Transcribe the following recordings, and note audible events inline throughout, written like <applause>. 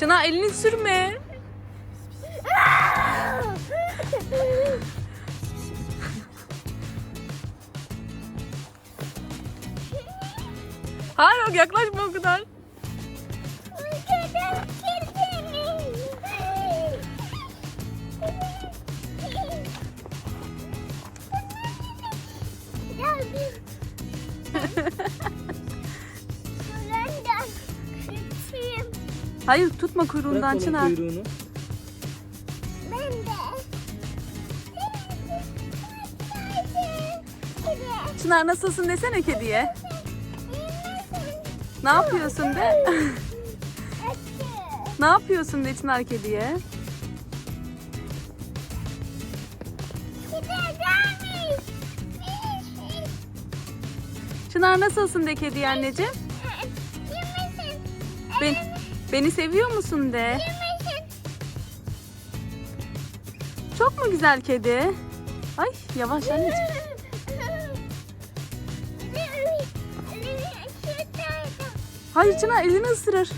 Çınar elini sürme. Hayır yaklaşma o kadar. <laughs> Hayır tutma kuyruğundan Bırak onun Çınar. kuyruğunu. Ben de. Çınar nasılsın desene kediye. Ne yapıyorsun de? ne yapıyorsun de Çınar kediye? Çınar nasılsın de kediye anneciğim? Ben, beni seviyor musun de? Çok mu güzel kedi? Ay yavaş anneciğim. Hayır Çınar elini ısırır.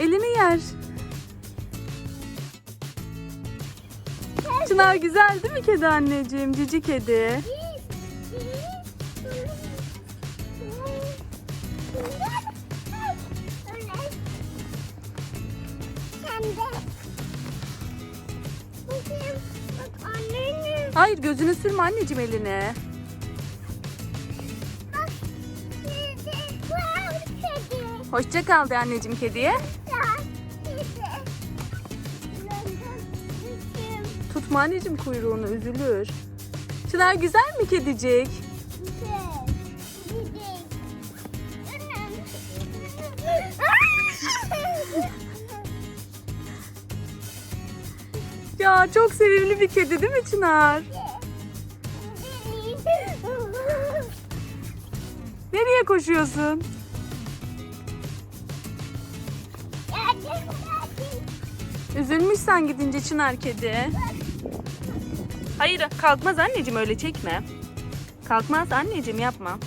Elini yer. Çınar güzel değil mi kedi anneciğim? Cici kedi. Sen de. Bakayım. Bak annenin. Hayır gözünü sürme anneciğim eline. Bak. Kedi. Hoşça kal de anneciğim kediye. Tutma anneciğim kuyruğunu üzülür. Çınar güzel mi kedicik? Güzel. Ya çok sevimli bir kedi değil mi Çınar? Nereye koşuyorsun? Üzülmüş sen gidince Çınar kedi. Hayır kalkmaz anneciğim öyle çekme. Kalkmaz anneciğim yapma.